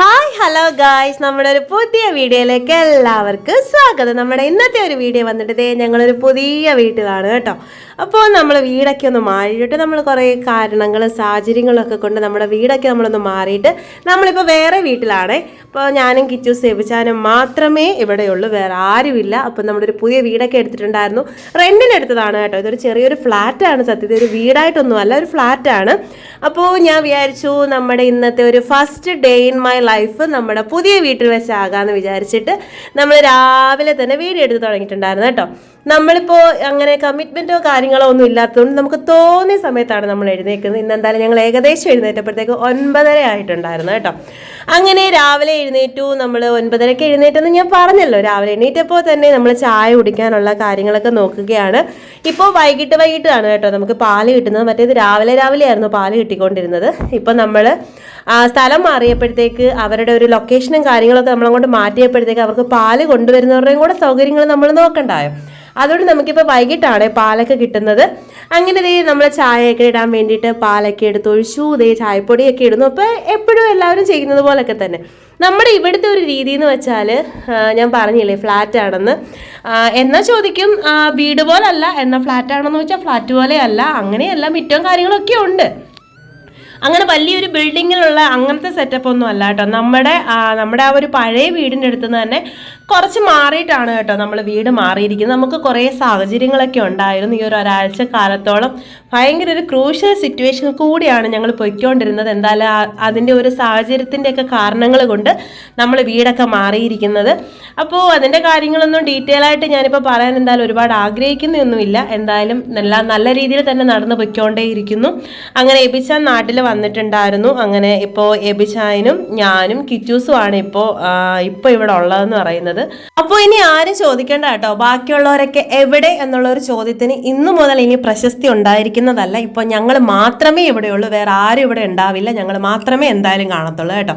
Hi hello guys നമ്മുടെ ഒരു പുതിയ വീഡിയോയിലേക്ക് എല്ലാവർക്കും സ്വാഗതം. നമ്മുടെ ഇന്നത്തെ ഒരു വീഡിയോ വന്നിട്ട് ഞങ്ങളൊരു പുതിയ വീട്ടിലാണ് കേട്ടോ. അപ്പോൾ നമ്മൾ വീടൊക്കെ ഒന്ന് മാറിയിട്ട് നമ്മൾ കുറേ കാരണങ്ങൾ സാഹചര്യങ്ങളൊക്കെ കൊണ്ട് നമ്മുടെ വീടൊക്കെ നമ്മളൊന്ന് മാറിയിട്ട് നമ്മളിപ്പോൾ വേറെ വീട്ടിലാണ്. അപ്പോൾ ഞാനും കിച്ചു സേവിച്ചാനും മാത്രമേ ഇവിടെയുള്ളൂ. വേറെ ആരുമില്ല. അപ്പോൾ നമ്മുടെ ഒരു പുതിയ വീടൊക്കെ എടുത്തിട്ടുണ്ടായിരുന്നു. റെന്റിന് എടുത്തതാണ് കേട്ടോ. ഇതൊരു ചെറിയൊരു ഫ്ലാറ്റാണ് സത്യത്തിൽ. ഒരു വീടായിട്ടൊന്നും അല്ല ഒരു ഫ്ലാറ്റാണ്. അപ്പോൾ ഞാൻ വിചാരിച്ചു നമ്മുടെ ഇന്നത്തെ ഒരു first day in my life നമ്മുടെ പുതിയ വീട്ടിൽ വെച്ചാകാമെന്ന് വിചാരിച്ചിട്ട് നമ്മൾ രാവിലെ തന്നെ വീട് എടുത്ത് തുടങ്ങിയിട്ടുണ്ടായിരുന്നു കേട്ടോ. നമ്മളിപ്പോൾ അങ്ങനെ കമ്മിറ്റ്മെന്റോ കാര്യങ്ങളോ ഒന്നും ഇല്ലാത്തതുകൊണ്ട് നമുക്ക് തോന്നിയ സമയത്താണ് നമ്മൾ എഴുന്നേക്കുന്നത് ഇന്ന് എന്തായാലും ഞങ്ങൾ ഏകദേശം എഴുന്നേറ്റപ്പോഴത്തേക്ക് ഒൻപതര ആയിട്ടുണ്ടായിരുന്നു കേട്ടോ. അങ്ങനെ രാവിലെ എഴുന്നേറ്റു. നമ്മൾ ഒൻപതരയ്ക്ക് എഴുന്നേറ്റെന്ന് ഞാൻ പറഞ്ഞല്ലോ. രാവിലെ എണീറ്റപ്പോൾ തന്നെ നമ്മൾ ചായ കുടിക്കാനുള്ള കാര്യങ്ങളൊക്കെ നോക്കുകയാണ്. ഇപ്പോൾ വൈകിട്ട് വൈകിട്ടാണ് കേട്ടോ നമുക്ക് പാൽ കിട്ടുന്നത്. മറ്റേത് രാവിലെ രാവിലെ ആയിരുന്നു പാൽ കിട്ടിക്കൊണ്ടിരുന്നത്. ഇപ്പം നമ്മൾ സ്ഥലം മാറിയപ്പോഴത്തേക്ക് അവരുടെ ഒരു ലൊക്കേഷനും കാര്യങ്ങളൊക്കെ നമ്മളങ്ങോട്ട് മാറ്റിയപ്പോഴത്തേക്ക് അവർക്ക് പാൽ കൊണ്ടുവരുന്നവരുടെയും കൂടെ സൗകര്യങ്ങൾ നമ്മൾ നോക്കണ്ടായോ? അതുകൊണ്ട് നമുക്കിപ്പോൾ വൈകിട്ടാണ് പാലൊക്കെ കിട്ടുന്നത്. അങ്ങനെ ദേ നമ്മൾ ചായയൊക്കെ ഇടാൻ വേണ്ടിയിട്ട് പാലൊക്കെ എടുത്ത് ഒഴിച്ചു. ദേ ചായപ്പൊടിയൊക്കെ ഇടുന്നു. അപ്പോൾ എപ്പോഴും എല്ലാവരും ചെയ്യുന്നത് പോലൊക്കെ തന്നെ. നമ്മുടെ ഇവിടുത്തെ ഒരു രീതി എന്ന് വെച്ചാൽ ഞാൻ പറഞ്ഞില്ലേ ഫ്ലാറ്റ് ആണെന്ന്. എന്നാൽ ചോദിക്കും? വീട് പോലല്ല എന്നാൽ ഫ്ലാറ്റ് ആണെന്ന് വെച്ചാൽ ഫ്ലാറ്റ് പോലെയല്ല. അങ്ങനെയല്ല മിറ്റവും കാര്യങ്ങളൊക്കെ ഉണ്ട്. അങ്ങനെ വലിയൊരു ബിൽഡിങ്ങിലുള്ള അങ്ങനത്തെ സെറ്റപ്പ് ഒന്നും അല്ല കേട്ടോ. നമ്മുടെ നമ്മുടെ ആ ഒരു പഴയ വീടിന്റെ അടുത്ത് നിന്ന് തന്നെ കുറച്ച് മാറിയിട്ടാണ് കേട്ടോ നമ്മൾ വീട് മാറിയിരിക്കുന്നത്. നമുക്ക് കുറേ സാഹചര്യങ്ങളൊക്കെ ഉണ്ടായിരുന്നു ഈ ഒരു ഒരാഴ്ച കാലത്തോളം. ഭയങ്കര ഒരു ക്രൂഷ്യൽ സിറ്റുവേഷൻ കൂടിയാണ് ഞങ്ങൾ പൊയ്ക്കൊണ്ടിരുന്നത്. എന്തായാലും അതിന്റെ ഒരു സാഹചര്യത്തിന്റെയൊക്കെ കാരണങ്ങൾ കൊണ്ട് നമ്മൾ വീടൊക്കെ മാറിയിരിക്കുന്നത്. അപ്പോൾ അതിന്റെ കാര്യങ്ങളൊന്നും ഡീറ്റെയിൽ ആയിട്ട് ഞാനിപ്പോൾ പറയാൻ എന്തായാലും ഒരുപാട് ആഗ്രഹിക്കുന്നൊന്നുമില്ല. എന്തായാലും നല്ല നല്ല രീതിയിൽ തന്നെ നടന്നു പൊയ്ക്കൊണ്ടേയിരിക്കുന്നു. അങ്ങനെ എബിച്ചാൻ നാട്ടിൽ വന്നിട്ടുണ്ടായിരുന്നു. അങ്ങനെ ഇപ്പോൾ എബിച്ചായനും ഞാനും കിച്ചൂസുമാണ് ഇപ്പോൾ ഇപ്പോൾ ഇവിടെ ഉള്ളതെന്ന് പറയുന്നത്. അപ്പോൾ ഇനി ആരും ചോദിക്കേണ്ട കേട്ടോ. ബാക്കിയുള്ളവരൊക്കെ എവിടെ എന്നുള്ള ഒരു ചോദ്യത്തിന് ഇന്നു മുതൽ ഇനി പ്രശസ്തി ഉണ്ടായിരിക്കുന്നതല്ല. ഇപ്പോൾ ഞങ്ങൾ മാത്രമേ ഇവിടെയുള്ളൂ. വേറെ ആരും ഇവിടെ ഉണ്ടാവില്ല. ഞങ്ങൾ മാത്രമേ എന്തായാലും കാണത്തുള്ളൂ കേട്ടോ.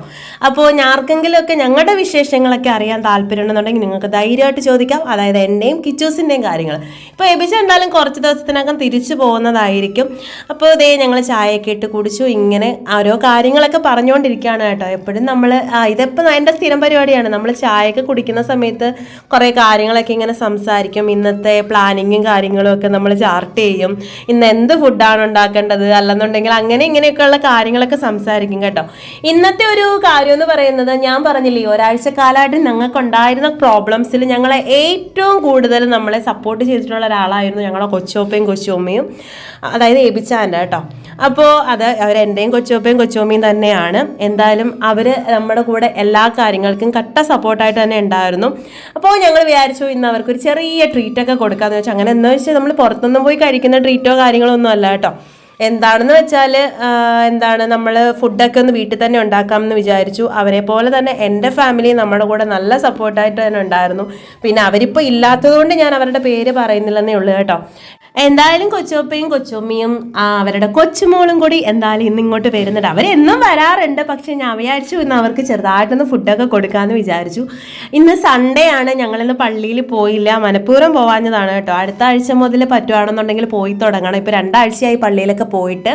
അപ്പോൾ ആർക്കെങ്കിലുമൊക്കെ ഞങ്ങളുടെ വിശേഷങ്ങളൊക്കെ അറിയാൻ താല്പര്യമുണ്ടെന്നുണ്ടെങ്കിൽ നിങ്ങൾക്ക് ധൈര്യമായിട്ട് ചോദിക്കാം. അതായത് എന്റെയും കിച്ചൂസിന്റെയും കാര്യങ്ങൾ ഇപ്പോൾ എബിച്ച എന്തായാലും കുറച്ച് ദിവസത്തിനകം തിരിച്ചു പോകുന്നതായിരിക്കും. അപ്പോൾ ഇതേ ഞങ്ങൾ ചായയൊക്കെ ഇട്ട് കുടിച്ചു. ഇങ്ങനെ ഓരോ കാര്യങ്ങളൊക്കെ പറഞ്ഞുകൊണ്ടിരിക്കുകയാണ് കേട്ടോ. എപ്പോഴും നമ്മൾ ഇതിപ്പോൾ എന്റെ സ്ഥിരം പരിപാടിയാണ്. നമ്മൾ ചായയൊക്കെ കുടിക്കുന്ന സമയത്ത് കുറേ കാര്യങ്ങളൊക്കെ ഇങ്ങനെ സംസാരിക്കും. ഇന്നത്തെ പ്ലാനിങ്ങും കാര്യങ്ങളും ഒക്കെ നമ്മൾ ചാർട്ട് ചെയ്യും. ഇന്ന് എന്ത് ഫുഡാണ് ഉണ്ടാക്കേണ്ടത്? അല്ലെന്നുണ്ടെങ്കിൽ അങ്ങനെ ഇങ്ങനെയൊക്കെയുള്ള കാര്യങ്ങളൊക്കെ സംസാരിക്കും കേട്ടോ. ഇന്നത്തെ ഒരു കാര്യം എന്ന് പറയുന്നത് ഞാൻ പറഞ്ഞില്ലേ ഒരാഴ്ച കാലമായിട്ട് ഞങ്ങൾക്ക് ഉണ്ടായിരുന്ന പ്രോബ്ലംസിൽ ഞങ്ങളെ ഏറ്റവും കൂടുതൽ നമ്മളെ സപ്പോർട്ട് ചെയ്തിട്ടുള്ള ഒരാളായിരുന്നു ഞങ്ങളെ കൊച്ചോപ്പയും കൊച്ചുമ്മയും. അതായത് എബിച്ചാന്റെ കേട്ടോ. അപ്പോൾ അത് അവർ എന്റെയും കൊച്ചുപ്പയും കൊച്ചുമ്മയും തന്നെയാണ്. എന്തായാലും അവർ നമ്മുടെ കൂടെ എല്ലാ കാര്യങ്ങൾക്കും കട്ട സപ്പോർട്ടായിട്ട് തന്നെ ഉണ്ടായിരുന്നു. അപ്പോൾ ഞങ്ങൾ വിചാരിച്ചു ഇന്ന് അവർക്കൊരു ചെറിയ ട്രീറ്റൊക്കെ കൊടുക്കാമെന്ന് വെച്ചാൽ അങ്ങനെ എന്താ വെച്ചാൽ നമ്മൾ പുറത്തൊന്നും പോയി കഴിക്കുന്ന ട്രീറ്റോ കാര്യങ്ങളോ ഒന്നും അല്ല കേട്ടോ. എന്താണെന്ന് വെച്ചാൽ എന്താണ് നമ്മൾ ഫുഡൊക്കെ ഒന്ന് വീട്ടിൽ തന്നെ ഉണ്ടാക്കാമെന്ന് വിചാരിച്ചു. അവരെ പോലെ തന്നെ എന്റെ ഫാമിലി നമ്മുടെ കൂടെ നല്ല സപ്പോർട്ടായിട്ട് തന്നെ ഉണ്ടായിരുന്നു. പിന്നെ അവരിപ്പോൾ ഇല്ലാത്തതുകൊണ്ട് ഞാൻ അവരുടെ പേര് പറയുന്നില്ലെന്നേ ഉള്ളൂ കേട്ടോ. എന്തായാലും കൊച്ചുപ്പയും കൊച്ചുമ്മയും അവരുടെ കൊച്ചുമോളും കൂടി എന്തായാലും ഇന്ന് ഇങ്ങോട്ട് വരുന്നുണ്ട്. അവരെന്നും വരാറുണ്ട്. പക്ഷെ ഞാൻ വിചാരിച്ചു ഇന്ന് അവർക്ക് ചെറുതായിട്ടൊന്ന് ഫുഡൊക്കെ കൊടുക്കാമെന്ന് വിചാരിച്ചു. ഇന്ന് സൺഡേ ആണ്. ഞങ്ങളിന്ന് പള്ളിയിൽ പോയില്ല. മനഃപൂർവം പോവാഞ്ഞതാണ് കേട്ടോ. അടുത്ത ആഴ്ച മുതൽ പറ്റുവാണെന്നുണ്ടെങ്കിൽ പോയി തുടങ്ങണം. ഇപ്പോൾ രണ്ടാഴ്ചയായി പള്ളിയിലൊക്കെ പോയിട്ട്.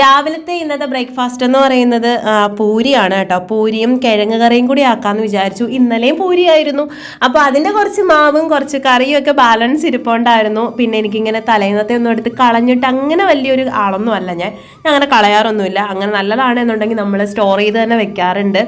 രാവിലത്തെ ഇന്നത്തെ ബ്രേക്ക്ഫാസ്റ്റ് എന്ന് പറയുന്നത് പൂരിയാണ് കേട്ടോ. പൂരിയും കിഴങ്ങ് കറിയും കൂടി ആക്കാമെന്ന് വിചാരിച്ചു. ഇന്നലെയും പൂരിയായിരുന്നു. അപ്പോൾ അതിന്റെ കുറച്ച് മാവും കുറച്ച് കറിയും ഒക്കെ ബാലൻസ് ഇരിപ്പുണ്ടായിരുന്നു. പിന്നെ എനിക്കിങ്ങനെ തലേന്നത്തെ ഒന്നും എടുത്ത് കളഞ്ഞിട്ട് അങ്ങനെ വലിയൊരു ആളൊന്നും അല്ല ഞാൻ. ഞാൻ അങ്ങനെ കളയാറൊന്നുമില്ല. അങ്ങനെ നല്ലതാണെന്നുണ്ടെങ്കിൽ നമ്മൾ സ്റ്റോർ ചെയ്ത് തന്നെ വെക്കാറുണ്ട്.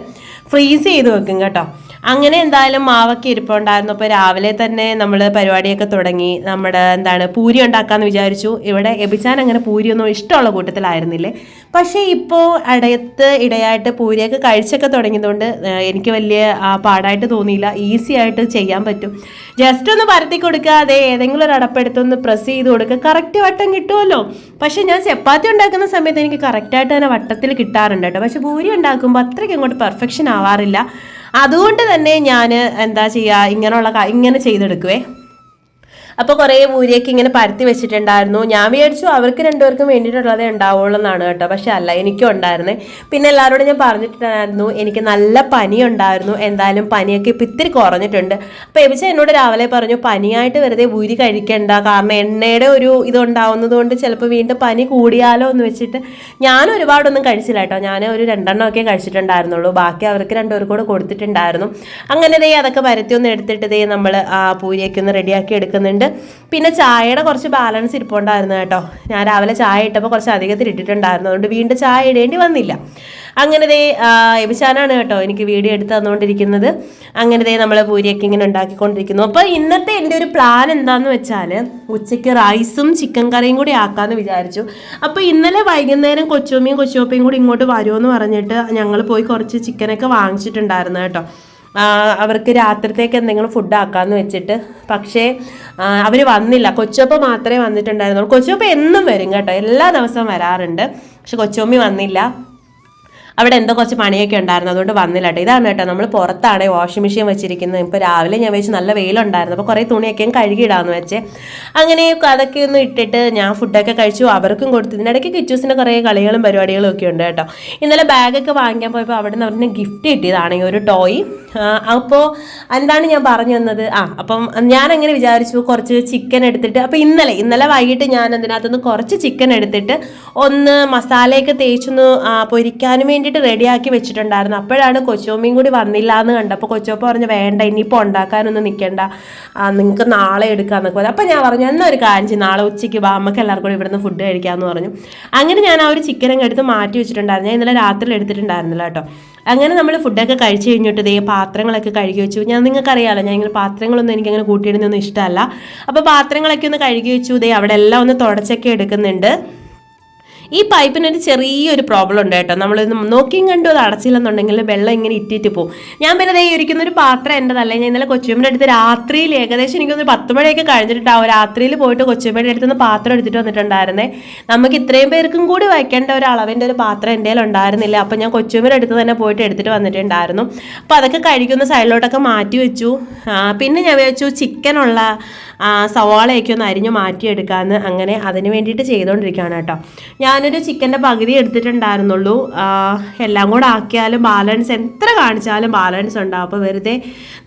ഫ്രീസ് ചെയ്ത് വെക്കും കേട്ടോ. അങ്ങനെ എന്തായാലും മാവൊക്കെ ഇരിപ്പുണ്ടായിരുന്നു. അപ്പോൾ രാവിലെ തന്നെ നമ്മൾ പരിപാടിയൊക്കെ തുടങ്ങി. നമ്മുടെ എന്താണ് പൂരി ഉണ്ടാക്കാമെന്ന് വിചാരിച്ചു. ഇവിടെ എബിച്ചാൻ അങ്ങനെ പൂരിയൊന്നും ഇഷ്ടമുള്ള കൂട്ടത്തിലായിരുന്നില്ലേ? പക്ഷേ ഇപ്പോൾ ഇടയത്ത് ഇടയായിട്ട് പൂരിയൊക്കെ കഴിച്ചൊക്കെ തുടങ്ങിയതുകൊണ്ട് എനിക്ക് വലിയ പാടായിട്ട് തോന്നിയില്ല. ഈസി ആയിട്ട് ചെയ്യാൻ പറ്റും. ജസ്റ്റ് ഒന്ന് പരത്തി കൊടുക്കുക. കൊടുക്കാതെ ഏതെങ്കിലും ഒരു അടപ്പെടുത്തൊന്ന് പ്രസ് ചെയ്ത് കൊടുക്കുക. കറക്റ്റ് വട്ടം കിട്ടുമല്ലോ. പക്ഷേ ഞാൻ ചപ്പാത്തി ഉണ്ടാക്കുന്ന സമയത്ത് എനിക്ക് കറക്റ്റായിട്ട് തന്നെ വട്ടത്തിൽ കിട്ടാറുണ്ട് കേട്ടോ. പക്ഷെ പൂരി ഉണ്ടാക്കുമ്പോൾ അത്രയ്ക്ക് അങ്ങോട്ട് പെർഫെക്ഷൻ ആവാറില്ല. അതുകൊണ്ട് തന്നെ ഞാൻ എന്താ ചെയ്യുക ഇങ്ങനെയുള്ള ഇങ്ങനെ ചെയ്തെടുക്കുവേ. അപ്പോൾ കുറേ പൂരിയൊക്കെ ഇങ്ങനെ പരത്തി വെച്ചിട്ടുണ്ടായിരുന്നു. ഞാൻ വിചാരിച്ചു അവർക്ക് രണ്ടുപേർക്കും വേണ്ടിയിട്ടുള്ളതേ ഉണ്ടാവുള്ളൂ എന്നാണ് കേട്ടോ. പക്ഷെ അല്ല എനിക്കും ഉണ്ടായിരുന്നേ. പിന്നെ എല്ലാവരോടും ഞാൻ പറഞ്ഞിട്ടുണ്ടായിരുന്നു എനിക്ക് നല്ല പനി ഉണ്ടായിരുന്നു എന്തായാലും പനിയൊക്കെ ഇപ്പം ഇത്തിരി കുറഞ്ഞിട്ടുണ്ട്. അപ്പോൾ എബിച്ച എന്നോട് രാവിലെ പറഞ്ഞു പനിയായിട്ട് വെറുതെ പൂരി കഴിക്കണ്ട. കാരണം എണ്ണയുടെ ഒരു ഇതുണ്ടാവുന്നത് കൊണ്ട് ചിലപ്പോൾ വീണ്ടും പനി കൂടിയാലോ എന്ന് വെച്ചിട്ട് ഞാൻ ഒരുപാടൊന്നും കഴിച്ചില്ല കേട്ടോ. ഞാൻ ഒരു രണ്ടെണ്ണം ഒക്കെ കഴിച്ചിട്ടുണ്ടായിരുന്നുള്ളൂ. ബാക്കി അവർക്ക് രണ്ടുപേർക്കും കൂടെ കൊടുത്തിട്ടുണ്ടായിരുന്നു. അങ്ങനെ ദേ അതൊക്കെ പരത്തി ഒന്ന് എടുത്തിട്ട് ദേ നമ്മൾ ആ പൂരിയൊക്കെ ഒന്ന് റെഡിയാക്കി എടുക്കുന്നുണ്ട്. പിന്നെ ചായയുടെ കുറച്ച് ബാലൻസ് ഇരിപ്പുണ്ടായിരുന്നു കേട്ടോ. ഞാൻ രാവിലെ ചായ ഇട്ടപ്പോൾ കുറച്ച് അധികത്തിൽ ഇട്ടിട്ടുണ്ടായിരുന്നു. അതുകൊണ്ട് വീണ്ടും ചായ ഇടേണ്ടി വന്നില്ല. അങ്ങനെ ദേ എബിശാനാണ് കേട്ടോ എനിക്ക് വീഡിയോ എടുത്ത് തന്നുകൊണ്ടിരിക്കുന്നത്. അങ്ങനെ ദേ നമ്മൾ പൂരിയൊക്കെ ഇങ്ങനെ ഉണ്ടാക്കിക്കൊണ്ടിരിക്കുന്നു. അപ്പോൾ ഇന്നത്തെ എന്റെ ഒരു പ്ലാൻ എന്താണെന്ന് വെച്ചാൽ ഉച്ചയ്ക്ക് റൈസും ചിക്കൻ കറിയും കൂടി ആക്കാമെന്ന് വിചാരിച്ചു. അപ്പോൾ ഇന്നലെ വൈകുന്നേരം കൊച്ചുമ്മയും കൊച്ചുപ്പയും കൂടി ഇങ്ങോട്ട് വരുമെന്ന് പറഞ്ഞിട്ട് ഞങ്ങൾ പോയി കുറച്ച് ചിക്കനൊക്കെ വാങ്ങിച്ചിട്ടുണ്ടായിരുന്നു കേട്ടോ. അവർക്ക് രാത്രിത്തേക്ക് എന്തെങ്കിലും ഫുഡ് ആക്കാമെന്ന് വെച്ചിട്ട്. പക്ഷേ അവർ വന്നില്ല. കൊച്ചപ്പ മാത്രമേ വന്നിട്ടുണ്ടായിരുന്നുള്ളൂ. കൊച്ചപ്പ എന്നും വരും കേട്ടോ. എല്ലാ ദിവസവും വരാറുണ്ട്. പക്ഷെ കൊച്ചോമ്മി വന്നില്ല. അവിടെ എന്തോ കുറച്ച് പണിയൊക്കെ ഉണ്ടായിരുന്നു. അതുകൊണ്ട് വന്നില്ല കേട്ടോ. ഇതാണ് കേട്ടോ. നമ്മൾ പുറത്താണ് വാഷിംഗ് മെഷീൻ വെച്ചിരിക്കുന്നത്. ഇപ്പോൾ രാവിലെ ഞാൻ വെച്ച് നല്ല വെയിലുണ്ടായിരുന്നു. അപ്പോൾ കുറേ തുണിയൊക്കെ ഞാൻ കഴുകിയിടാമെന്ന് വെച്ചേ. അങ്ങനെ അതൊക്കെ ഒന്ന് ഇട്ടിട്ട് ഞാൻ ഫുഡൊക്കെ കഴിച്ചു. അവർക്കും കൊടുത്തു. ഇതിനിടയ്ക്ക് കിച്ചൂസിന്റെ കുറേ കളികളും പരിപാടികളും ഒക്കെ ഉണ്ട് കേട്ടോ. ഇന്നലെ ബാഗൊക്കെ വാങ്ങിക്കാൻ പോയപ്പോൾ അവിടെ നിന്ന് അവരുടെ ഗിഫ്റ്റ് കിട്ടിയതാണ് ഒരു ടോയ് അപ്പോൾ എന്താണ് ഞാൻ പറഞ്ഞു തന്നത്? ആ അപ്പം ഞാൻ അങ്ങനെ വിചാരിച്ചു കുറച്ച് ചിക്കൻ എടുത്തിട്ട്. അപ്പോൾ ഇന്നലെ ഇന്നലെ വൈകിട്ട് ഞാൻ അതിനകത്തുനിന്ന് കുറച്ച് ചിക്കൻ എടുത്തിട്ട് ഒന്ന് മസാലയൊക്കെ തേച്ചൊന്ന് പൊരിക്കാനും പൊരിക്കാനും വേണ്ടിയിട്ട് റെഡിയാക്കി വെച്ചിട്ടുണ്ടായിരുന്നു. അപ്പോഴാണ് കൊച്ചോമ്മയും കൂടി വന്നില്ല എന്ന് കണ്ടപ്പോൾ കൊച്ചോപ്പ പറഞ്ഞു വേണ്ട ഇനിയിപ്പോൾ ഉണ്ടാക്കാനൊന്നും നിൽക്കണ്ട നിങ്ങൾക്ക് നാളെ എടുക്കാമെന്നൊക്കെ പറഞ്ഞു. അപ്പോൾ ഞാൻ പറഞ്ഞു എന്നാൽ ഒരു കാഞ്ചി നാളെ ഉച്ചയ്ക്ക് വാ എല്ലാവർക്കും കൂടി ഇവിടുന്ന് ഫുഡ് കഴിക്കാമെന്ന് പറഞ്ഞു. അങ്ങനെ ഞാൻ ആ ഒരു ചിക്കൻ എടുത്ത് മാറ്റി വെച്ചിട്ടുണ്ടായിരുന്നു. ഞാൻ ഇന്നലെ രാത്രി എടുത്തിട്ടുണ്ടായിരുന്നില്ല കേട്ടോ. അങ്ങനെ നമ്മൾ ഫുഡൊക്കെ കഴിച്ച് കഴിഞ്ഞിട്ട് ദേ പാത്രങ്ങളൊക്കെ കഴുകി വെച്ചു. ഞാൻ നിങ്ങൾക്ക് അറിയാമല്ലോ ഞാൻ ഇങ്ങനെ പാത്രങ്ങളൊന്നും എനിക്കങ്ങനെ കൂട്ടിയിടുന്നൊന്നും ഇഷ്ടമല്ല. അപ്പോൾ പാത്രങ്ങളൊക്കെ ഒന്ന് കഴുകി വെച്ചു. ദേ അവിടെ എല്ലാം ഒന്ന് തുടച്ചൊക്കെ എടുക്കുന്നുണ്ട്. ഈ പൈപ്പിനൊരു ചെറിയൊരു പ്രോബ്ലം ഉണ്ട് കേട്ടോ. നമ്മൾ നോക്കിയും കണ്ടു അത് അടച്ചില്ലെന്നുണ്ടെങ്കിൽ വെള്ളം ഇങ്ങനെ ഇറ്റിറ്റ് പോകും ഞാൻ പിന്നെ ദേ ഇരിക്കുന്ന ഒരു പാത്രം എന്റെതല്ല ഞാൻ ഇന്നലെ കൊച്ചുമ്മയുടെ അടുത്ത് രാത്രിയിൽ ഏകദേശം എനിക്കൊന്ന് പത്ത് മണിയൊക്കെ കഴിഞ്ഞിട്ടുണ്ടാവും രാത്രിയിൽ പോയിട്ട് കൊച്ചുമ്മയുടെ അടുത്തുനിന്ന് പാത്രം എടുത്തിട്ട് വന്നിട്ടുണ്ടായിരുന്നേ. നമുക്ക് ഇത്രയും പേർക്കും കൂടി വയ്ക്കേണ്ട ഒരു അളവിന്റെ ഒരു പാത്രം എന്റെ ഉണ്ടായിരുന്നില്ല. അപ്പം ഞാൻ കൊച്ചുമ്മയുടെ അടുത്ത് തന്നെ പോയിട്ട് എടുത്തിട്ട് വന്നിട്ടുണ്ടായിരുന്നു. അപ്പോൾ അതൊക്കെ കഴിക്കുന്ന സൈഡിലോട്ടൊക്കെ മാറ്റി വെച്ചു. പിന്നെ ഞാൻ വിചാരിച്ചു ചിക്കനുള്ള സവാളയൊക്കെ ഒന്ന് അരിഞ്ഞ് മാറ്റിയെടുക്കാമെന്ന് അങ്ങനെ അതിന് വേണ്ടിയിട്ട് ചെയ്തുകൊണ്ടിരിക്കുകയാണ് കേട്ടോ. ഞാനൊരു ചിക്കന്റെ പകുതി എടുത്തിട്ടുണ്ടായിരുന്നുള്ളൂ. എല്ലാം കൂടെ ആക്കിയാലും ബാലൻസ് എത്ര കാണിച്ചാലും ബാലൻസ് ഉണ്ടാവും. അപ്പോൾ വെറുതെ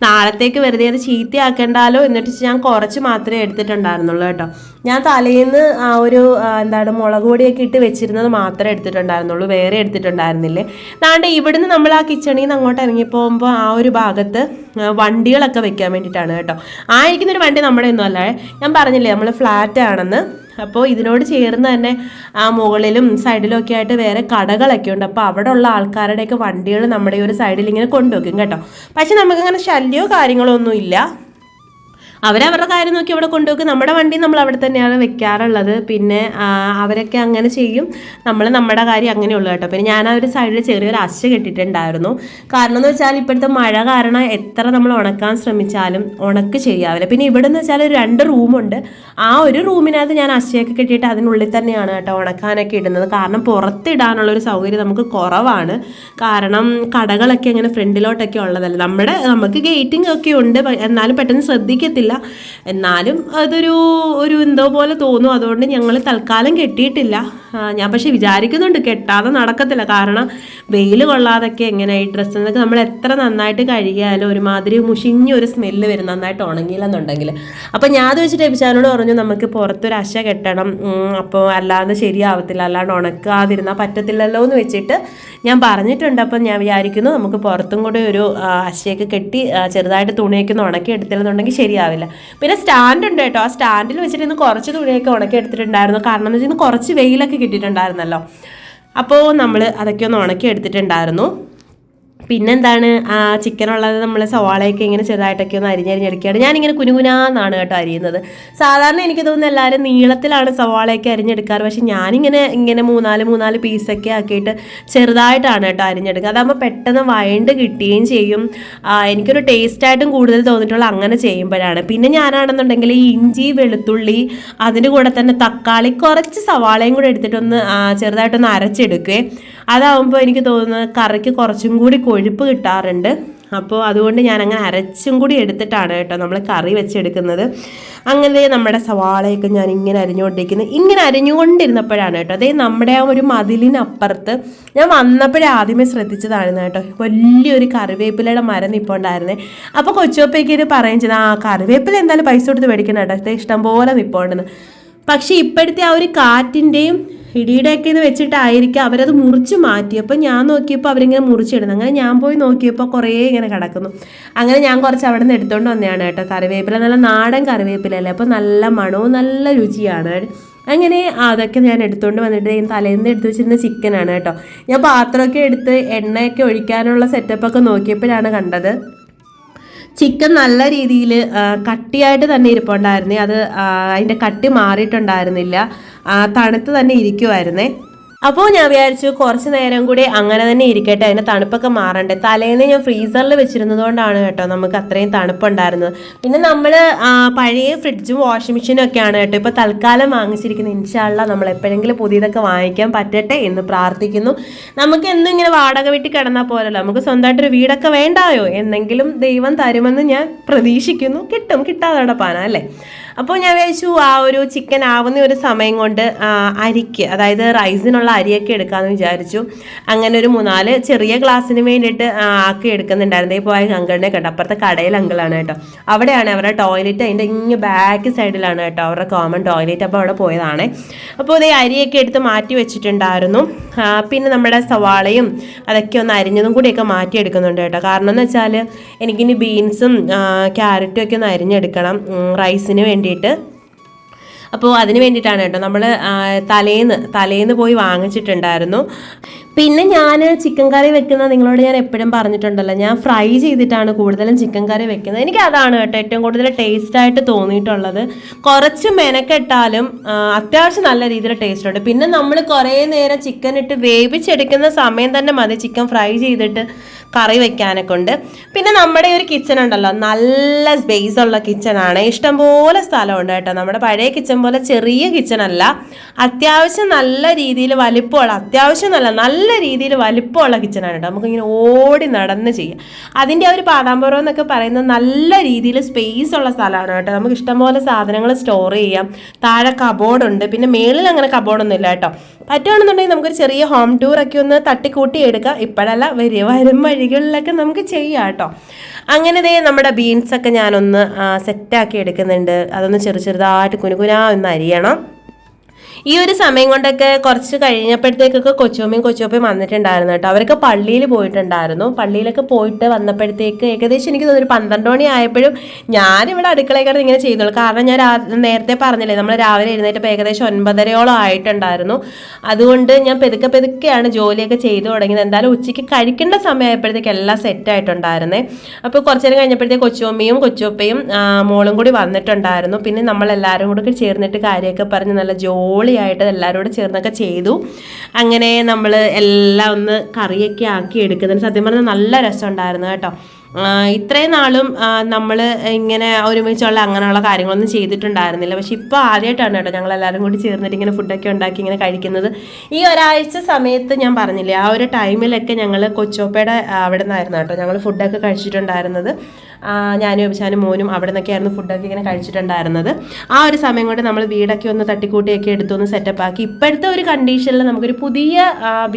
നാളത്തേക്ക് വെറുതെ അത് ചീത്തയാക്കേണ്ടാലോ എന്നിട്ട് ഞാൻ കുറച്ച് മാത്രമേ എടുത്തിട്ടുണ്ടായിരുന്നുള്ളൂ കേട്ടോ. ഞാൻ തലേന്ന് ആ ഒരു എന്താണ് മുളക് പൊടിയൊക്കെ ഇട്ട് വെച്ചിരുന്നത് മാത്രമേ എടുത്തിട്ടുണ്ടായിരുന്നുള്ളൂ വേറെ എടുത്തിട്ടുണ്ടായിരുന്നില്ലേ. നാണ്ട് ഇവിടുന്ന് നമ്മൾ ആ കിച്ചണിൽ നിന്ന് അങ്ങോട്ട് ഇറങ്ങിപ്പോകുമ്പോൾ ആ ഒരു ഭാഗത്ത് വണ്ടികളൊക്കെ വെക്കാൻ വേണ്ടിയിട്ടാണ് കേട്ടോ. ആ ഇരിക്കുന്നൊരു വണ്ടി നമ്മുടെ ഒന്നും അല്ലേ. ഞാൻ പറഞ്ഞില്ലേ നമ്മൾ ഫ്ലാറ്റ് ആണെന്ന്. അപ്പോൾ ഇതിനോട് ചേർന്ന് തന്നെ ആ മുകളിലും സൈഡിലും ഒക്കെ ആയിട്ട് വേറെ കടകളൊക്കെ ഉണ്ട്. അപ്പോൾ അവിടെ ഉള്ള ആൾക്കാരുടെയൊക്കെ വണ്ടികൾ നമ്മുടെ ഒരു സൈഡിൽ ഇങ്ങനെ കൊണ്ടുവെക്കും കേട്ടോ. പക്ഷെ നമുക്കങ്ങനെ ശല്യമോ കാര്യങ്ങളോ ഒന്നും ഇല്ല. അവരവരുടെ കാര്യം നോക്കി അവിടെ കൊണ്ടുപോക്ക് നമ്മുടെ വണ്ടി നമ്മൾ അവിടെ തന്നെയാണ് വെക്കാറുള്ളത്. പിന്നെ അവരൊക്കെ അങ്ങനെ ചെയ്യും. നമ്മൾ നമ്മുടെ കാര്യം അങ്ങനെയുള്ളൂ കേട്ടോ. പിന്നെ ഞാൻ ആ ഒരു സൈഡിൽ ചെറിയൊരു അശ കെട്ടിട്ടുണ്ടായിരുന്നു. കാരണം എന്ന് വെച്ചാൽ ഇപ്പോഴത്തെ മഴ കാരണം എത്ര നമ്മൾ ഉണക്കാൻ ശ്രമിച്ചാലും ഉണക്ക് ചെയ്യാവില്ല. പിന്നെ ഇവിടെ എന്ന് വെച്ചാൽ ഒരു രണ്ട് റൂമുണ്ട് ആ ഒരു റൂമിനകത്ത് ഞാൻ അശയൊക്കെ കെട്ടിയിട്ട് അതിനുള്ളിൽ തന്നെയാണ് കേട്ടോ ഉണക്കാനൊക്കെ ഇടുന്നത്. കാരണം പുറത്തിടാനുള്ള ഒരു സൗകര്യം നമുക്ക് കുറവാണ്. കാരണം കടകളൊക്കെ അങ്ങനെ ഫ്രണ്ടിലോട്ടൊക്കെ ഉള്ളതല്ല. നമ്മുടെ നമുക്ക് ഗേറ്റിംഗ് ഒക്കെ ഉണ്ട്. എന്നാലും പെട്ടെന്ന് ശ്രദ്ധിക്കത്തില്ല. എന്നാലും അതൊരു ഒരു എന്തോ പോലെ തോന്നും. അതുകൊണ്ട് ഞങ്ങൾ തൽക്കാലം കെട്ടിയിട്ടില്ല. ഞാൻ പക്ഷെ വിചാരിക്കുന്നുണ്ട് കെട്ടാതെ നടക്കത്തില്ല. കാരണം വെയിൽ കൊള്ളാതൊക്കെ എങ്ങനെ ഈ ഡ്രസ്സ് എന്നൊക്കെ നമ്മൾ എത്ര നന്നായിട്ട് കഴുകിയാലും ഒരുമാതിരി മുഷിഞ്ഞ ഒരു സ്മെല്ല് വരും. നന്നായിട്ട് ഉണങ്ങിയില്ലെന്നുണ്ടെങ്കിൽ. അപ്പോൾ ഞാൻ അത് വെച്ചിട്ട് എബിച്ചാനോട് പറഞ്ഞു നമുക്ക് പുറത്തൊരു അശ കെട്ടണം. അപ്പോൾ അല്ലാതെ ശരിയാവത്തില്ല. അല്ലാണ്ട് ഉണക്കാതിരുന്നാൽ പറ്റത്തില്ലല്ലോ എന്ന് വെച്ചിട്ട് ഞാൻ പറഞ്ഞിട്ടുണ്ട്. അപ്പം ഞാൻ വിചാരിക്കുന്നു നമുക്ക് പുറത്തും കൂടെ ഒരു അശയൊക്കെ കെട്ടി ചെറുതായിട്ട് തുണിയൊക്കെ ഒന്ന് ഉണക്കി എടുത്തില്ലെന്നുണ്ടെങ്കിൽ ശരിയാവില്ല. പിന്നെ സ്റ്റാൻഡ് ഉണ്ട് കേട്ടോ. ആ സ്റ്റാൻഡിൽ വെച്ചിട്ട് ഇന്ന് കുറച്ച് തുണിയൊക്കെ ഉണക്കി എടുത്തിട്ടുണ്ടായിരുന്നു. കാരണം എന്ന് വെച്ചാൽ ഇന്ന് കുറച്ച് വെയിലൊക്കെ കിട്ടിയിട്ടുണ്ടായിരുന്നല്ലോ. അപ്പോൾ നമ്മൾ അതൊക്കെ ഒന്ന് ഉണക്കി എടുത്തിട്ടുണ്ടായിരുന്നു പിന്നെന്താണ്? ആ ചിക്കനുള്ളത് നമ്മൾ സവാളയൊക്കെ ഇങ്ങനെ ചെറുതായിട്ടൊക്കെ ഒന്ന് അരിഞ്ഞരിഞ്ഞെടുക്കുകയാണ്. ഞാനിങ്ങനെ കുനുകുനാന്നാണ് കേട്ടോ അരിയുന്നത്. സാധാരണ എനിക്ക് തോന്നുന്നു എല്ലാവരും നീളത്തിലാണ് സവാളയൊക്കെ അരിഞ്ഞെടുക്കാറ്. പക്ഷെ ഞാനിങ്ങനെ ഇങ്ങനെ മൂന്നാൽ മൂന്നാൽ പീസൊക്കെ ആക്കിയിട്ട് ചെറുതായിട്ടാണ് കേട്ടോ അരിഞ്ഞെടുക്കുക. അതാകുമ്പോൾ പെട്ടെന്ന് വഴണ്ട് കിട്ടുകയും ചെയ്യും. എനിക്കൊരു ടേസ്റ്റായിട്ടും കൂടുതൽ തോന്നിയിട്ടുള്ള അങ്ങനെ ചെയ്യുമ്പോഴാണ്. പിന്നെ ഞാനാണെന്നുണ്ടെങ്കിൽ ഈ ഇഞ്ചി വെളുത്തുള്ളി അതിന്റെ കൂടെ തന്നെ തക്കാളി കുറച്ച് സവാളയും കൂടെ എടുത്തിട്ടൊന്ന് ചെറുതായിട്ടൊന്ന് അരച്ചെടുക്കുകയെ അതാവുമ്പോൾ എനിക്ക് തോന്നുന്നത് കറിക്ക് കുറച്ചും കൂടി കൊഴുപ്പ് കിട്ടാറുണ്ട്. അപ്പോൾ അതുകൊണ്ട് ഞാൻ അങ്ങനെ അരച്ചും കൂടി എടുത്തിട്ടാണ് കേട്ടോ നമ്മൾ കറി വെച്ചെടുക്കുന്നത്. അങ്ങനെ നമ്മുടെ സവാളയൊക്കെ ഞാൻ ഇങ്ങനെ അരിഞ്ഞുകൊണ്ടിരിക്കുന്നത് ഇങ്ങനെ അരിഞ്ഞുകൊണ്ടിരുന്നപ്പോഴാണ് കേട്ടോ അതേ നമ്മുടെ ആ ഒരു മതിലിനപ്പുറത്ത് ഞാൻ വന്നപ്പോഴേ ആദ്യമേ ശ്രദ്ധിച്ചതായിരുന്നു കേട്ടോ വലിയൊരു കറിവേപ്പിലയുടെ മരം നിൽപ്പുണ്ടായിരുന്നേ അപ്പോൾ കൊച്ചുപ്പയ്ക്ക് പറയും ചെയ്ത് ആ കറിവേപ്പില എന്തായാലും പൈസ കൊടുത്ത് മേടിക്കണം കേട്ടോ ഇഷ്ടം പോലെ നിപ്പോണ്ടെന്ന്. പക്ഷേ ഇപ്പോഴത്തെ ആ ഒരു കാറ്റിന്റെയും ഇടിയുടെയൊക്കെ എന്ന് വെച്ചിട്ടായിരിക്കും അവരത് മുറിച്ച് മാറ്റി അപ്പോൾ ഞാൻ നോക്കിയപ്പോൾ അവരിങ്ങനെ മുറിച്ചിടുന്നു അങ്ങനെ ഞാൻ പോയി നോക്കിയപ്പോൾ കുറേ ഇങ്ങനെ കിടക്കുന്നു. അങ്ങനെ ഞാൻ കുറച്ച് അവിടെ നിന്ന് എടുത്തുകൊണ്ട് വന്നതാണ് കേട്ടോ. കറിവേപ്പില നല്ല നാടൻ കറിവേപ്പിലല്ലേ അപ്പോൾ നല്ല മണവും നല്ല രുചിയാണ്. അങ്ങനെ അതൊക്കെ ഞാൻ എടുത്തുകൊണ്ട് വന്നിട്ട് തലേന്ന് എടുത്ത് വെച്ചിരുന്ന ചിക്കനാണ് കേട്ടോ. ഞാൻ പാത്രമൊക്കെ എടുത്ത് എണ്ണയൊക്കെ ഒഴിക്കാനുള്ള സെറ്റപ്പൊക്കെ നോക്കിയപ്പോഴാണ് കണ്ടത്. ചിക്കൻ നല്ല രീതിയിൽ കട്ടിയായിട്ട് തന്നെ ഇരിപ്പുണ്ടായിരുന്നേ. അത് അതിന്റെ കട്ടി മാറിയിട്ടുണ്ടായിരുന്നില്ല. തണുത്ത് തന്നെ ഇരിക്കുമായിരുന്നേ അപ്പോൾ ഞാൻ വിചാരിച്ചു കുറച്ച് നേരം കൂടി അങ്ങനെ തന്നെ ഇരിക്കട്ടെ അതിന്റെ തണുപ്പൊക്കെ മാറണ്ടേ. തലേന്ന് ഞാൻ ഫ്രീസറിൽ വെച്ചിരുന്നത് കൊണ്ടാണ് കേട്ടോ നമുക്ക് അത്രയും തണുപ്പുണ്ടായിരുന്നത്. പിന്നെ നമ്മൾ പഴയ ഫ്രിഡ്ജും വാഷിംഗ് മെഷീനും ഒക്കെയാണ് കേട്ടോ ഇപ്പോൾ തൽക്കാലം വാങ്ങിച്ചിരിക്കുന്നത്. ഇൻഷാള്ള നമ്മൾ എപ്പോഴെങ്കിലും പുതിയതൊക്കെ വാങ്ങിക്കാൻ പറ്റട്ടെ എന്ന് പ്രാർത്ഥിക്കുന്നു. നമുക്ക് എന്നും ഇങ്ങനെ വാടക വീട്ടിൽ കിടന്നാൽ പോലല്ലോ നമുക്ക് സ്വന്തമായിട്ടൊരു വീടൊക്കെ വേണ്ടായോ? എന്നെങ്കിലും ദൈവം തരുമെന്ന് ഞാൻ പ്രതീക്ഷിക്കുന്നു. കിട്ടും കിട്ടാതെ പാന അല്ലേ? അപ്പോൾ ഞാൻ വിചാരിച്ചു ആ ഒരു ചിക്കൻ ആവുന്ന ഒരു സമയം കൊണ്ട് അരിക്ക് അതായത് റൈസിനുള്ള അരിയൊക്കെ എടുക്കാമെന്ന് വിചാരിച്ചു. അങ്ങനെ ഒരു മൂന്നാൽ ചെറിയ ഗ്ലാസ്സിന് വേണ്ടിയിട്ട് ആക്കി എടുക്കുന്നുണ്ടായിരുന്നു. ഇപ്പോൾ പോയ അങ്കിളിനെ കേട്ടോ അപ്പുറത്തെ കടയിൽ അങ്കിളാണ് കേട്ടോ. അവിടെയാണ് അവരുടെ ടോയ്ലറ്റ് അതിന്റെ ഇങ്ങ് ബാക്ക് സൈഡിലാണ് കേട്ടോ അവരുടെ കോമൺ ടോയ്ലറ്റ് അപ്പോൾ അവിടെ പോയതാണ്. അപ്പോൾ ഇതേ അരിയൊക്കെ എടുത്ത് മാറ്റി വെച്ചിട്ടുണ്ടായിരുന്നു. പിന്നെ നമ്മുടെ സവാളയും അതൊക്കെ ഒന്ന് അരിഞ്ഞതും കൂടിയൊക്കെ മാറ്റി എടുക്കുന്നുണ്ട് കേട്ടോ. കാരണം എന്ന് വെച്ചാൽ എനിക്കിനി ബീൻസും ക്യാരറ്റും ഒക്കെ ഒന്ന് അരിഞ്ഞെടുക്കണം. റൈസിന് റൈസിന് വേണ്ടിയിട്ട് അപ്പോൾ അതിന് വേണ്ടിയിട്ടാണ് കേട്ടോ നമ്മൾ തലേന്ന് തലേന്ന് പോയി വാങ്ങിച്ചിട്ടുണ്ടായിരുന്നു. പിന്നെ ഞാൻ ചിക്കൻ കറി വെക്കുന്നത് നിങ്ങളോട് ഞാൻ എപ്പോഴും പറഞ്ഞിട്ടുണ്ടല്ലോ. ഞാൻ ഫ്രൈ ചെയ്തിട്ടാണ് കൂടുതലും ചിക്കൻ കറി വെക്കുന്നത്. എനിക്ക് അതാണ് കേട്ടോ ഏറ്റവും കൂടുതൽ ടേസ്റ്റ് ആയിട്ട് തോന്നിയിട്ടുള്ളത്. കുറച്ച് മെനക്കെട്ടാലും അത്യാവശ്യം നല്ല രീതിയിൽ ടേസ്റ്റ് ഉണ്ട്. പിന്നെ നമ്മൾ കുറേ നേരം ചിക്കൻ ഇട്ട് വേവിച്ചെടുക്കുന്ന സമയം തന്നെ മതി ചിക്കൻ ഫ്രൈ ചെയ്തിട്ട് കറി വെക്കാനൊക്കെ ഉണ്ട്. പിന്നെ നമ്മുടെ ഒരു കിച്ചൺ ഉണ്ടല്ലോ നല്ല സ്പേസ് ഉള്ള കിച്ചണാണ് ഇഷ്ടംപോലെ സ്ഥലമുണ്ട് കേട്ടോ. നമ്മുടെ പഴയ കിച്ചൺ പോലെ ചെറിയ കിച്ചൺ അല്ല. അത്യാവശ്യം നല്ല രീതിയിൽ വലിപ്പമുള്ള അത്യാവശ്യം നല്ല നല്ല രീതിയിൽ വലിപ്പമുള്ള കിച്ചണാണ് കേട്ടോ നമുക്കിങ്ങനെ ഓടി നടന്ന് ചെയ്യാം. അതിന്റെ ആ ഒരു പാതാമ്പുറം എന്നൊക്കെ പറയുന്നത് നല്ല രീതിയിൽ സ്പേസ് ഉള്ള സ്ഥലമാണ് കേട്ടോ. നമുക്ക് ഇഷ്ടംപോലെ സാധനങ്ങൾ സ്റ്റോർ ചെയ്യാം. താഴെ കബോർഡുണ്ട് പിന്നെ മേളിൽ അങ്ങനെ കബോർഡൊന്നും ഇല്ല കേട്ടോ. പറ്റുകയാണെന്നുണ്ടെങ്കിൽ നമുക്കൊരു ചെറിയ ഹോം ടൂറൊക്കെ ഒന്ന് തട്ടിക്കൂട്ടി എടുക്കാം. ഇപ്പോഴല്ല വലിയ വരും വഴികളിലൊക്കെ നമുക്ക് ചെയ്യാം കേട്ടോ. അങ്ങനെ ദേ നമ്മുടെ ബീൻസൊക്കെ ഞാനൊന്ന് സെറ്റാക്കി എടുക്കുന്നുണ്ട്. അതൊന്ന് ചെറു ചെറുതായിട്ട് കുനുകുനാ ഒന്ന് അരിയണം. ഈ ഒരു സമയം കൊണ്ടൊക്കെ കുറച്ച് കഴിഞ്ഞപ്പോഴത്തേക്കൊക്കെ കൊച്ചുമ്മയും കൊച്ചുപ്പയും വന്നിട്ടുണ്ടായിരുന്നു കേട്ടോ. അവരൊക്കെ പള്ളിയിൽ പോയിട്ടുണ്ടായിരുന്നു. പള്ളിയിലൊക്കെ പോയിട്ട് വന്നപ്പോഴത്തേക്ക് ഏകദേശം എനിക്ക് തോന്നുന്നു ഒരു പന്ത്രണ്ട് മണി ആയപ്പോഴും ഞാനിവിടെ അടുക്കളയിൽ കിടന്ന് ഇങ്ങനെ ചെയ്തോളൂ കാരണം ഞാൻ നേരത്തെ പറഞ്ഞില്ലേ നമ്മൾ രാവിലെ എഴുന്നേറ്റപ്പോൾ ഏകദേശം ഒൻപതരയോളം ആയിട്ടുണ്ടായിരുന്നു. അതുകൊണ്ട് ഞാൻ പെതുക്കെ പെതുക്കെയാണ് ജോലിയൊക്കെ ചെയ്തു തുടങ്ങിയത്. എന്തായാലും ഉച്ചയ്ക്ക് കഴിക്കേണ്ട സമയമായപ്പോഴത്തേക്ക് എല്ലാം സെറ്റ് ആയിട്ടുണ്ടായിരുന്നേ. അപ്പോൾ കുറച്ച് നേരം കഴിഞ്ഞപ്പോഴത്തേക്ക് കൊച്ചുമ്മയും കൊച്ചുപ്പയും മോളും കൂടി വന്നിട്ടുണ്ടായിരുന്നു. പിന്നെ നമ്മളെല്ലാവരും കൂടെ ചേർന്നിട്ട് കാര്യമൊക്കെ പറഞ്ഞ് നല്ല ജോളിയായിട്ട് എല്ലാവരും കൂടെ ചേർന്നൊക്കെ ചെയ്തു. അങ്ങനെ നമ്മൾ എല്ലാം ഒന്ന് കറിയൊക്കെ ആക്കി എടുക്കുന്നതിന് സത്യം പറഞ്ഞാൽ നല്ല രസമുണ്ടായിരുന്നു കേട്ടോ. ഇത്രയും നാളും നമ്മൾ ഇങ്ങനെ ഒരുമിച്ചുള്ള അങ്ങനെയുള്ള കാര്യങ്ങളൊന്നും ചെയ്തിട്ടുണ്ടായിരുന്നില്ല. പക്ഷെ ഇപ്പോൾ ആദ്യമായിട്ടാണ് കേട്ടോ ഞങ്ങൾ എല്ലാവരും കൂടി ചേർന്നിട്ട് ഇങ്ങനെ ഫുഡൊക്കെ ഉണ്ടാക്കി ഇങ്ങനെ കഴിക്കുന്നത്. ഈ ഒരാഴ്ച സമയത്ത് ഞാൻ പറഞ്ഞില്ലേ ആ ഒരു ടൈമിലൊക്കെ ഞങ്ങൾ കൊച്ചോപ്പയുടെ അവിടെ നിന്നായിരുന്നു കേട്ടോ ഞങ്ങൾ ഫുഡൊക്കെ കഴിച്ചിട്ടുണ്ടായിരുന്നത്. ഞാനും അഭിഷാനും മോനും അവിടെ നിന്നൊക്കെയായിരുന്നു ഫുഡൊക്കെ ഇങ്ങനെ കഴിച്ചിട്ടുണ്ടായിരുന്നത്. ആ ഒരു സമയം കൊണ്ട് നമ്മൾ വീടൊക്കെ ഒന്ന് തട്ടിക്കൂട്ടിയൊക്കെ സെറ്റപ്പ് ആക്കി. ഇപ്പോഴത്തെ ഒരു കണ്ടീഷനിൽ നമുക്കൊരു പുതിയ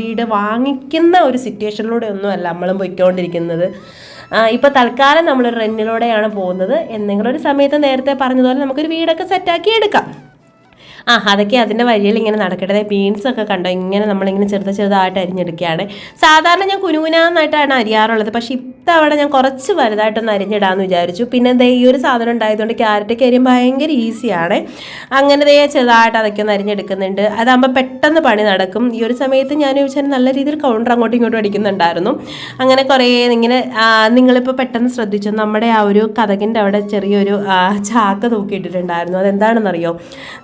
വീട് വാങ്ങിക്കുന്ന ഒരു സിറ്റുവേഷനിലൂടെ ഒന്നുമല്ല നമ്മളും പോയിക്കൊണ്ടിരിക്കുന്നത്. ഇപ്പോൾ തൽക്കാലം നമ്മൾ റെന്റിലൂടെയാണ് പോകുന്നത്. എന്തെങ്കിലും ഒരു സമയത്ത് നേരത്തെ പറഞ്ഞതുപോലെ നമുക്കൊരു വീടൊക്കെ സെറ്റാക്കി എടുക്കാം. ആ അതൊക്കെ അതിന്റെ വരിയിൽ ഇങ്ങനെ നടക്കട്ടെ. ബീൻസ് ഒക്കെ കണ്ടോ? ഇങ്ങനെ നമ്മളിങ്ങനെ ചെറുത് ചെറുതായിട്ട് അരിഞ്ഞെടുക്കുകയാണ്. സാധാരണ ഞാൻ കുനുകുനാന്നായിട്ടാണ് അരിയാറുള്ളത്. പക്ഷേ ഇത്തവണ ഞാൻ കുറച്ച് വലുതായിട്ടൊന്ന് അരിഞ്ഞിടാമെന്ന് വിചാരിച്ചു. പിന്നെ ദേ ഈ ഒരു സാധനം ഉണ്ടായതുകൊണ്ട് ക്യാരറ്റൊക്കെ അരിയും ഭയങ്കര ഈസിയാണ് അങ്ങനെ ദേ ചെറുതായിട്ട് അതൊക്കെ ഒന്ന് അരിഞ്ഞെടുക്കുന്നുണ്ട്. അതാകുമ്പോൾ പെട്ടെന്ന് പണി നടക്കും. ഈ ഒരു സമയത്ത് ഞാൻ ചോദിച്ചാൽ നല്ല രീതിയിൽ കൗണ്ടർ അങ്ങോട്ടും ഇങ്ങോട്ടും അടിക്കുന്നുണ്ടായിരുന്നു. അങ്ങനെ കുറേ ഇങ്ങനെ നിങ്ങളിപ്പോൾ പെട്ടെന്ന് ശ്രദ്ധിച്ചു? നമ്മുടെ ആ ഒരു കഥകിന്റെ അവിടെ ചെറിയൊരു ചാക്ക തൂക്കിയിട്ടിട്ടുണ്ടായിരുന്നു. അതെന്താണെന്നറിയോ?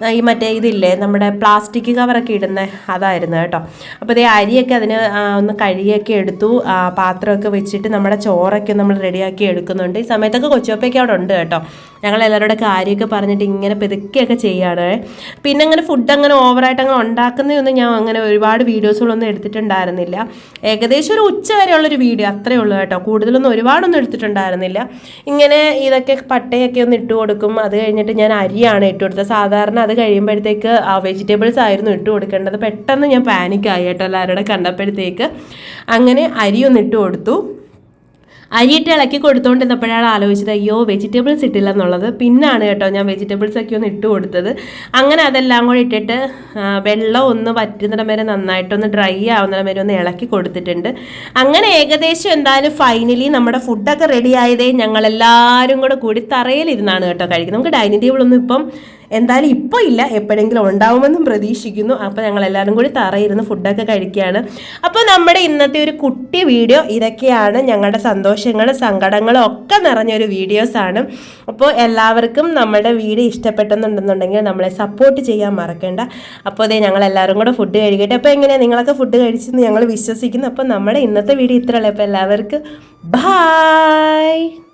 ആ, ഈ മറ്റേ ഇതില്ലേ നമ്മുടെ പ്ലാസ്റ്റിക് കവറൊക്കെ ഇടുന്ന അതായിരുന്നു കേട്ടോ. അപ്പോൾ ഇതേ അരിയൊക്കെ അതിന് ഒന്ന് കഴുകിയൊക്കെ എടുത്തു പാത്രമൊക്കെ വെച്ചിട്ട് നമ്മുടെ ചോറൊക്കെ നമ്മൾ റെഡിയാക്കി എടുക്കുന്നുണ്ട്. ഈ സമയത്തൊക്കെ കൊച്ചുവപ്പയൊക്കെ അവിടെ ഉണ്ട് കേട്ടോ. ഞങ്ങൾ എല്ലാവരുടെ കാര്യമൊക്കെ പറഞ്ഞിട്ട് ഇങ്ങനെ പെതുക്കെയൊക്കെ ചെയ്യാണ്. പിന്നെ അങ്ങനെ ഫുഡ് അങ്ങനെ ഓവറായിട്ട് അങ്ങനെ ഉണ്ടാക്കുന്നതൊന്നും ഞാൻ അങ്ങനെ ഒരുപാട് വീഡിയോസുകളൊന്നും എടുത്തിട്ടുണ്ടായിരുന്നില്ല. ഏകദേശം ഒരു ഉച്ച വരെയുള്ളൊരു വീഡിയോ അത്രയേ ഉള്ളൂ കേട്ടോ. കൂടുതലൊന്നും ഒരുപാടൊന്നും എടുത്തിട്ടുണ്ടായിരുന്നില്ല. ഇങ്ങനെ ഇതൊക്കെ പട്ടയൊക്കെ ഒന്ന് ഇട്ട് കൊടുക്കും അത് കഴിഞ്ഞിട്ട് ഞാൻ അരിയാണ് ഇട്ട് കൊടുത്തത് സാധാരണ അത് കഴിയുമ്പോഴത്തേക്ക് ആ വെജിറ്റബിൾസ് ആയിരുന്നു ഇട്ട് കൊടുക്കേണ്ടത്. പെട്ടെന്ന് ഞാൻ പാനിക്കായി കേട്ടോ എല്ലാവരുടെ കണ്ടപ്പോഴത്തേക്ക്. അങ്ങനെ അരി ഒന്ന് ഇട്ട് കൊടുത്തു. അരിയിട്ട് ഇളക്കി കൊടുത്തുകൊണ്ടിരുന്നപ്പോഴാണ് ആലോചിച്ചത് അയ്യോ വെജിറ്റബിൾസ് ഇട്ടില്ല എന്നുള്ളത് പിന്നാണ് കേട്ടോ ഞാൻ വെജിറ്റബിൾസ് ഒക്കെ ഒന്ന് ഇട്ട് കൊടുത്തത്. അങ്ങനെ അതെല്ലാം കൂടി ഇട്ടിട്ട് വെള്ളം ഒന്ന് വറ്റുന്നിടം വരെ നന്നായിട്ടൊന്ന് ഡ്രൈ ആവുന്നിടം വരെ ഒന്ന് ഇളക്കി കൊടുത്തിട്ടുണ്ട്. അങ്ങനെ ഏകദേശം എന്തായാലും ഫൈനലി നമ്മുടെ ഫുഡൊക്കെ റെഡി ആയതേ ഞങ്ങൾ എല്ലാവരും കൂടെ കൂടി തറയിലിരുന്നാണ് കേട്ടോ കഴിക്കുന്നത്. നമുക്ക് ഡൈനിങ് ടേബിൾ ഒന്നും ഇപ്പം എന്തായാലും ഇപ്പോൾ ഇല്ല എപ്പോഴെങ്കിലും ഉണ്ടാവുമെന്നും പ്രതീക്ഷിക്കുന്നു. അപ്പോൾ ഞങ്ങൾ എല്ലാവരും കൂടി തറയിരുന്ന് ഫുഡൊക്കെ കഴിക്കുകയാണ്. അപ്പോൾ നമ്മുടെ ഇന്നത്തെ ഒരു കുട്ടി വീഡിയോ ഇതൊക്കെയാണ്. ഞങ്ങളുടെ സന്തോഷങ്ങളും സങ്കടങ്ങളും ഒക്കെ നിറഞ്ഞൊരു വീഡിയോസാണ് അപ്പോൾ എല്ലാവർക്കും നമ്മുടെ വീഡിയോ ഇഷ്ടപ്പെട്ടെന്നുണ്ടെന്നുണ്ടെങ്കിൽ നമ്മളെ സപ്പോർട്ട് ചെയ്യാൻ മറക്കേണ്ട. അപ്പോൾ അതേ ഞങ്ങൾ എല്ലാവരും കൂടെ ഫുഡ് കഴിക്കട്ടെ. അപ്പോൾ എങ്ങനെയാണ് നിങ്ങളൊക്കെ ഫുഡ് കഴിച്ചെന്ന് ഞങ്ങൾ വിശ്വസിക്കുന്നു. അപ്പോൾ നമ്മുടെ ഇന്നത്തെ വീഡിയോ ഇത്രയല്ലേ അപ്പോൾ എല്ലാവർക്കും ബായ്